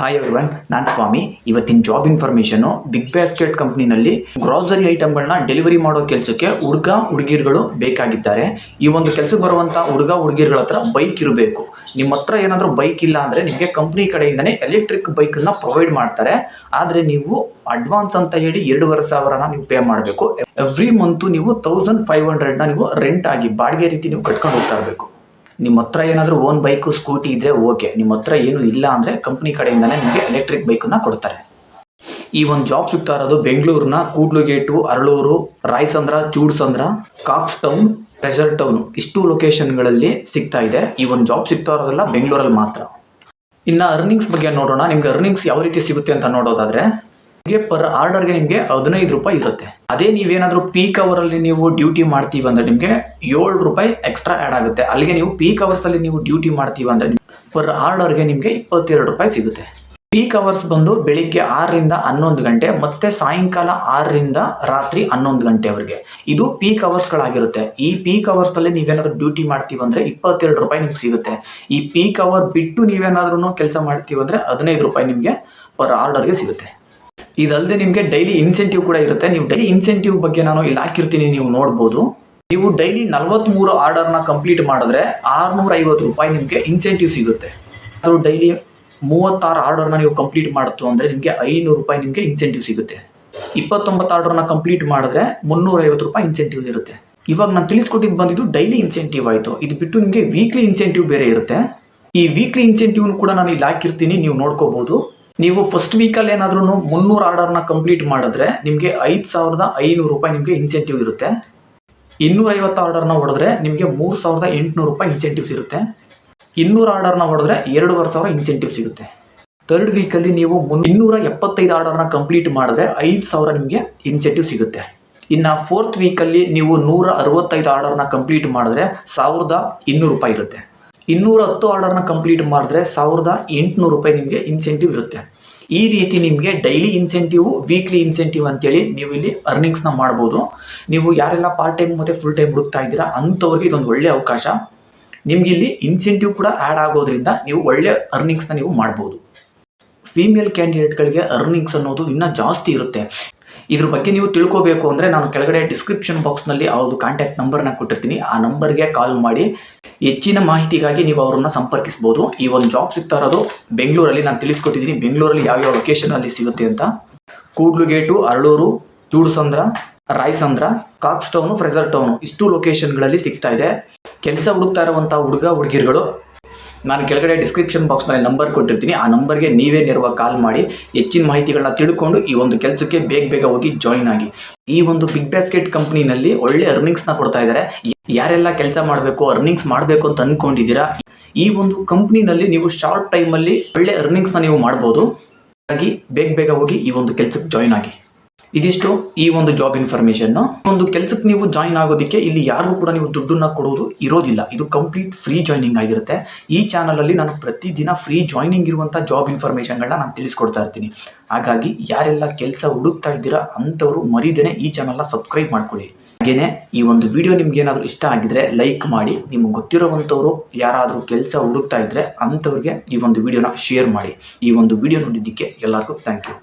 Hi everyone ನಾನು ಸ್ವಾಮಿ. ಇವತ್ತಿನ job information big basket ಕಂಪ್ನಿನಲ್ಲಿ ಗ್ರಾಸರಿ ಐಟಮ್ಗಳನ್ನ ಡೆಲಿವರಿ ಮಾಡೋ ಕೆಲಸಕ್ಕೆ ಹುಡುಗ, ಹುಡುಗಿರ್ಗಳು ಬೇಕಾಗಿದ್ದಾರೆ. ಈ ಒಂದು ಕೆಲಸಕ್ಕೆ ಬರುವಂತ ಹುಡುಗ, ಹುಡುಗಿರ್ಗಳ ಹತ್ರ ಬೈಕ್ ಇರಬೇಕು. ನಿಮ್ಮ ಹತ್ರ ಏನಾದರೂ ಬೈಕ್ ಇಲ್ಲ ಅಂದರೆ ನಿಮಗೆ ಕಂಪ್ನಿ ಕಡೆಯಿಂದನೇ ಎಲೆಕ್ಟ್ರಿಕ್ ಬೈಕನ್ನು ಪ್ರೊವೈಡ್ ಮಾಡ್ತಾರೆ. ಆದರೆ ನೀವು ಅಡ್ವಾನ್ಸ್ ಅಂತ ಹೇಳಿ ಎರಡೂವರೆ ಸಾವಿರನ ನೀವು ಪೇ ಮಾಡಬೇಕು. ಎವ್ರಿ ಮಂತು ನೀವು ತೌಸಂಡ್ ಫೈವ್ ಹಂಡ್ರೆಡ್ನ ನೀವು ರೆಂಟ್ ಆಗಿ ಬಾಡಿಗೆ ರೀತಿ ನೀವು ಕಟ್ಕೊಂಡು ಹೋಗ್ತಾ ಇರಬೇಕು. ನಿಮ್ಮ ಹತ್ರ ಏನಾದರೂ ಓನ್ ಬೈಕು ಸ್ಕೂಟಿ ಇದ್ದರೆ ಓಕೆ ನಿಮ್ಮ ಹತ್ರ ಏನು ಇಲ್ಲ ಅಂದರೆ ಕಂಪ್ನಿ ಕಡೆಯಿಂದನೇ ನಿಮಗೆ ಎಲೆಕ್ಟ್ರಿಕ್ ಬೈಕನ್ನು ಕೊಡ್ತಾರೆ. ಈ ಒಂದು ಜಾಬ್ ಸಿಗ್ತಾ ಇರೋದು ಬೆಂಗಳೂರಿನ Kudlu Gate, Haralur, Rayasandra, Chudasandra Cox Town Fraser Town ಇಷ್ಟು ಲೊಕೇಶನ್ಗಳಲ್ಲಿ ಸಿಗ್ತಾ ಇದೆ. ಈ ಒಂದು ಜಾಬ್ ಸಿಗ್ತಾ ಇರೋದೆಲ್ಲ ಬೆಂಗಳೂರಲ್ಲಿ ಮಾತ್ರ. ಇನ್ನು ಅರ್ನಿಂಗ್ಸ್ ಬಗ್ಗೆ ನೋಡೋಣ. ನಿಮ್ಗೆ ಅರ್ನಿಂಗ್ಸ್ ಯಾವ ರೀತಿ ಸಿಗುತ್ತೆ ಅಂತ ನೋಡೋದಾದ್ರೆ ನಿಮಗೆ ಪರ್ ಆರ್ಡರ್ಗೆ ನಿಮಗೆ ಹದಿನೈದು ರೂಪಾಯಿ ಇರುತ್ತೆ. ಅದೇ ನೀವೇನಾದರೂ ಪೀಕ್ ಅವರಲ್ಲಿ ನೀವು ಡ್ಯೂಟಿ ಮಾಡ್ತೀವಿ ಅಂದರೆ ನಿಮಗೆ ಏಳು ರೂಪಾಯಿ ಎಕ್ಸ್ಟ್ರಾ ಆ್ಯಡ್ ಆಗುತ್ತೆ. ಅಲ್ಲಿಗೆ ನೀವು ಪೀಕ್ ಅವರ್ಸಲ್ಲಿ ನೀವು ಡ್ಯೂಟಿ ಮಾಡ್ತೀವಿ ಅಂದರೆ ಪರ್ ಆರ್ಡರ್ಗೆ ನಿಮಗೆ ಇಪ್ಪತ್ತೆರಡು ರೂಪಾಯಿ ಸಿಗುತ್ತೆ. ಪೀಕ್ ಅವರ್ಸ್ ಬಂದು ಬೆಳಿಗ್ಗೆ ಆರರಿಂದ ಹನ್ನೊಂದು ಗಂಟೆ ಮತ್ತೆ ಸಾಯಂಕಾಲ ಆರರಿಂದ ರಾತ್ರಿ ಹನ್ನೊಂದು ಗಂಟೆವರೆಗೆ. ಇದು ಪೀಕ್ ಅವರ್ಸ್ಗಳಾಗಿರುತ್ತೆ ಈ ಪೀಕ್ ಅವರ್ಸಲ್ಲಿ ನೀವೇನಾದರೂ ಡ್ಯೂಟಿ ಮಾಡ್ತೀವಿ ಅಂದರೆ ಇಪ್ಪತ್ತೆರಡು ರೂಪಾಯಿ ನಿಮ್ಗೆ ಸಿಗುತ್ತೆ. ಈ ಪೀಕ್ ಅವರ್ ಬಿಟ್ಟು ನೀವೇನಾದ್ರೂ ಕೆಲಸ ಮಾಡ್ತೀವಿ ಅಂದರೆ ಹದಿನೈದು ರೂಪಾಯಿ ನಿಮಗೆ ಪರ್ ಆರ್ಡರ್ಗೆ ಸಿಗುತ್ತೆ. ಇದಲ್ಲದೆ ನಿಮಗೆ ಡೈಲಿ ಇನ್ಸೆಂಟಿವ್ ಕೂಡ ಇರುತ್ತೆ. ನೀವು ಡೈಲಿ ಇನ್ಸೆಂಟಿವ್ ಬಗ್ಗೆ ನಾನು ಇಲ್ಲಿ ಹಾಕಿರ್ತೀನಿ ನೀವು ನೋಡ್ಬೋದು. ನೀವು ಡೈಲಿ ನಲವತ್ತ್ಮೂರು ಆರ್ಡರ್ನ ಕಂಪ್ಲೀಟ್ ಮಾಡಿದ್ರೆ ಆರುನೂರ ಐವತ್ತು ರೂಪಾಯಿ ನಿಮಗೆ ಇನ್ಸೆಂಟಿವ್ ಸಿಗುತ್ತೆ. ಅದು ಡೈಲಿ ಮೂವತ್ತಾರು ಆರ್ಡರ್ನ ನೀವು ಕಂಪ್ಲೀಟ್ ಮಾಡ್ತು ಅಂದರೆ ನಿಮಗೆ ಐನೂರು ರೂಪಾಯಿ ನಿಮಗೆ ಇನ್ಸೆಂಟಿವ್ ಸಿಗುತ್ತೆ. ಇಪ್ಪತ್ತೊಂಬತ್ತು ಆರ್ಡರ್ನ ಕಂಪ್ಲೀಟ್ ಮಾಡಿದ್ರೆ ಮುನ್ನೂರೈವತ್ತು ರೂಪಾಯಿ ಇನ್ಸೆಂಟಿವ್ ಇರುತ್ತೆ. ಇವಾಗ ನಾನು ತಿಳಿಸ್ಕೊಟ್ಟಿದ್ದು ಬಂದಿದ್ದು ಡೈಲಿ ಇನ್ಸೆಂಟಿವ್ ಆಯಿತು. ಇದು ಬಿಟ್ಟು ನಿಮಗೆ ವೀಕ್ಲಿ ಇನ್ಸೆಂಟಿವ್ ಬೇರೆ ಇರುತ್ತೆ. ಈ ವೀಕ್ಲಿ ಇನ್ಸೆಂಟಿವ್ನು ಕೂಡ ನಾನು ಇಲ್ಲಿ ಹಾಕಿರ್ತೀನಿ ನೀವು ನೋಡ್ಕೋಬೋದು. ನೀವು ಫಸ್ಟ್ ವೀಕಲ್ಲಿ ಏನಾದ್ರೂ ಮುನ್ನೂರು ಆರ್ಡರ್ನ ಕಂಪ್ಲೀಟ್ ಮಾಡಿದ್ರೆ ನಿಮಗೆ ಐದು ಸಾವಿರದ ಐನೂರು ರೂಪಾಯಿ ನಿಮಗೆ ಇನ್ಸೆಂಟಿವ್ ಇರುತ್ತೆ. ಇನ್ನೂರೈವತ್ತು ಆರ್ಡರ್ನ ಹೊಡೆದ್ರೆ ನಿಮಗೆ ಮೂರು ಸಾವಿರದ ಎಂಟುನೂರು ರೂಪಾಯಿ ಇನ್ಸೆಂಟಿವ್ ಇರುತ್ತೆ ಇನ್ನೂರು ಆರ್ಡರ್ನ ಹೊಡೆದ್ರೆ ಎರಡೂವರೆ ಸಾವಿರ ಇನ್ಸೆಂಟಿವ್ ಸಿಗುತ್ತೆ. ತರ್ಡ್ ವೀಕಲ್ಲಿ ನೀವು ಮುನ್ ಇನ್ನೂರ ಎಪ್ಪತ್ತೈದು ಆರ್ಡರ್ನ ಕಂಪ್ಲೀಟ್ ಮಾಡಿದ್ರೆ ಐದು ಸಾವಿರ ನಿಮಗೆ ಇನ್ಸೆಂಟಿವ್ ಸಿಗುತ್ತೆ. ಇನ್ನು ಫೋರ್ತ್ ವೀಕಲ್ಲಿ ನೀವು ನೂರ ಅರವತ್ತೈದು ಆರ್ಡರ್ನ ಕಂಪ್ಲೀಟ್ ಮಾಡಿದ್ರೆ ಸಾವಿರದ ಇನ್ನೂರು ರೂಪಾಯಿ ಇರುತ್ತೆ. ಇನ್ನೂರ ಹತ್ತು ಆರ್ಡರ್ನ ಕಂಪ್ಲೀಟ್ ಮಾಡಿದ್ರೆ ಸಾವಿರದ ಎಂಟುನೂರು ರೂಪಾಯಿ ನಿಮಗೆ ಇನ್ಸೆಂಟಿವ್ ಇರುತ್ತೆ. ಈ ರೀತಿ ನಿಮಗೆ ಡೈಲಿ ಇನ್ಸೆಂಟಿವ್ ವೀಕ್ಲಿ ಇನ್ಸೆಂಟಿವ್ ಅಂತೇಳಿ ನೀವು ಇಲ್ಲಿ ಅರ್ನಿಂಗ್ಸ್ನ ಮಾಡ್ಬೋದು. ನೀವು ಯಾರೆಲ್ಲ ಪಾರ್ಟ್ ಟೈಮ್ ಮತ್ತು ಫುಲ್ ಟೈಮ್ ಹುಡುಕ್ತಾ ಇದ್ದೀರಾ, ಅಂಥವ್ರಿಗೆ ಇದೊಂದು ಒಳ್ಳೆಯ ಅವಕಾಶ. ನಿಮ್ಗೆ ಇಲ್ಲಿ ಇನ್ಸೆಂಟಿವ್ ಕೂಡ ಆ್ಯಡ್ ಆಗೋದ್ರಿಂದ ನೀವು ಒಳ್ಳೆ ಅರ್ನಿಂಗ್ಸ್ನ ನೀವು ಮಾಡ್ಬೋದು. ಫೀಮೇಲ್ ಕ್ಯಾಂಡಿಡೇಟ್ಗಳಿಗೆ ಅರ್ನಿಂಗ್ಸ್ ಅನ್ನೋದು ಇನ್ನೂ ಜಾಸ್ತಿ ಇರುತ್ತೆ. ಇದ್ರ ಬಗ್ಗೆ ನೀವು ತಿಳ್ಕೋಬೇಕು ಅಂದರೆ ನಾನು ಕೆಳಗಡೆ ಡಿಸ್ಕ್ರಿಪ್ಷನ್ ಬಾಕ್ಸ್ನಲ್ಲಿ ಅವ್ರದ್ದು ಕಾಂಟ್ಯಾಕ್ಟ್ ನಂಬರ್ನ ಕೊಟ್ಟಿರ್ತೀನಿ. ಆ ನಂಬರ್ಗೆ ಕಾಲ್ ಮಾಡಿ. ಹೆಚ್ಚಿನ ಮಾಹಿತಿಗಾಗಿ ನೀವು ಅವರನ್ನು ಸಂಪರ್ಕಿಸ್ಬೋದು. ಈ ಒಂದು ಜಾಬ್ ಸಿಗ್ತಾ ಇರೋದು ಬೆಂಗಳೂರಲ್ಲಿ. ನಾನು ತಿಳಿಸ್ಕೊಟ್ಟಿದ್ದೀನಿ. ಬೆಂಗಳೂರಲ್ಲಿ ಯಾವ್ಯಾವ ಲೊಕೇಶನಲ್ಲಿ ಸಿಗುತ್ತೆ ಅಂತ. Kudlu Gate, Haralur, Chudasandra, Rayasandra, Cox Town, Fraser Town. ಇಷ್ಟು ಲೊಕೇಶನ್ಗಳಲ್ಲಿ ಸಿಗ್ತಾ ಇದೆ. ಕೆಲಸ ಹುಡುಕ್ತಾ ಇರುವಂಥ ಹುಡುಗ, ಹುಡುಗಿರುಗಳು ನಾನು ಕೆಳಗಡೆ ಡಿಸ್ಕ್ರಿಪ್ಷನ್ ಬಾಕ್ಸ್ನಲ್ಲಿ ನಂಬರ್ ಕೊಟ್ಟಿರ್ತೀನಿ. ಆ ನಂಬರ್ಗೆ ನೀವೇ ನೇರವಾಗಿ ಕಾಲ್ ಮಾಡಿ, ಹೆಚ್ಚಿನ ಮಾಹಿತಿಗಳನ್ನ ತಿಳ್ಕೊಂಡು ಈ ಒಂದು ಕೆಲಸಕ್ಕೆ ಬೇಗ ಬೇಗ ಹೋಗಿ ಜಾಯಿನ್ ಆಗಿ. ಈ ಒಂದು ಬಿಗ್ ಬ್ಯಾಸ್ಕೆಟ್ ಕಂಪ್ನಿನಲ್ಲಿ ಒಳ್ಳೆ ಅರ್ನಿಂಗ್ಸ್ನ ಕೊಡ್ತಾ ಇದ್ದಾರೆ ಯಾರೆಲ್ಲ ಕೆಲಸ ಮಾಡಬೇಕು ಅರ್ನಿಂಗ್ಸ್ ಮಾಡಬೇಕು ಅಂತ ಅಂದ್ಕೊಂಡಿದ್ದೀರಾ ಈ ಒಂದು ಕಂಪ್ನಿನಲ್ಲಿ ನೀವು ಶಾರ್ಟ್ ಟೈಮಲ್ಲಿ ಒಳ್ಳೆ ಅರ್ನಿಂಗ್ಸ್ನ ನೀವು ಮಾಡ್ಬೋದು. ಹಾಗಾಗಿ ಬೇಗ ಬೇಗ ಹೋಗಿ ಈ ಒಂದು ಕೆಲಸಕ್ಕೆ ಜಾಯಿನ್ ಆಗಿ. ಇದಿಷ್ಟು ಈ ಒಂದು ಜಾಬ್ ಇನ್ಫಾರ್ಮೇಶನ್ ಒಂದು ಕೆಲಸಕ್ಕೆ ನೀವು ಜಾಯಿನ್ ಆಗೋದಕ್ಕೆ ಇಲ್ಲಿ ಯಾರಿಗೂ ಕೂಡ ನೀವು ದುಡ್ಡನ್ನ ಕೊಡೋದು ಇರೋದಿಲ್ಲ. ಇದು ಕಂಪ್ಲೀಟ್ ಫ್ರೀ ಜಾಯ್ನಿಂಗ್ ಆಗಿರುತ್ತೆ. ಈ ಚಾನಲಲ್ಲಿ ನಾನು ಪ್ರತಿದಿನ ಫ್ರೀ ಜಾಯ್ನಿಂಗ್ ಇರುವಂತಹ ಜಾಬ್ ಇನ್ಫಾರ್ಮೇಷನ್ಗಳನ್ನ ನಾನು ತಿಳಿಸ್ಕೊಡ್ತಾ ಇರ್ತೀನಿ. ಹಾಗಾಗಿ ಯಾರೆಲ್ಲ ಕೆಲಸ ಹುಡುಕ್ತಾ ಇದ್ದೀರಾ ಅಂಥವ್ರು ಮರಿದೇನೆ ಈ ಚಾನಲ್ನ ಸಬ್ಸ್ಕ್ರೈಬ್ ಮಾಡ್ಕೊಳ್ಳಿ. ಹಾಗೇನೆ ಈ ಒಂದು ವಿಡಿಯೋ ನಿಮ್ಗೆ ಏನಾದರೂ ಇಷ್ಟ ಆಗಿದ್ರೆ ಲೈಕ್ ಮಾಡಿ, ನಿಮ್ಗೆ ಗೊತ್ತಿರೋವಂಥವ್ರು ಯಾರಾದರೂ ಕೆಲಸ ಹುಡುಕ್ತಾ ಇದ್ರೆ ಅಂಥವ್ರಿಗೆ ಈ ಒಂದು ವಿಡಿಯೋನ ಶೇರ್ ಮಾಡಿ. ಈ ಒಂದು ವಿಡಿಯೋ ನೋಡಿದ್ದಕ್ಕೆ ಎಲ್ಲರಿಗೂ ಥ್ಯಾಂಕ್ ಯು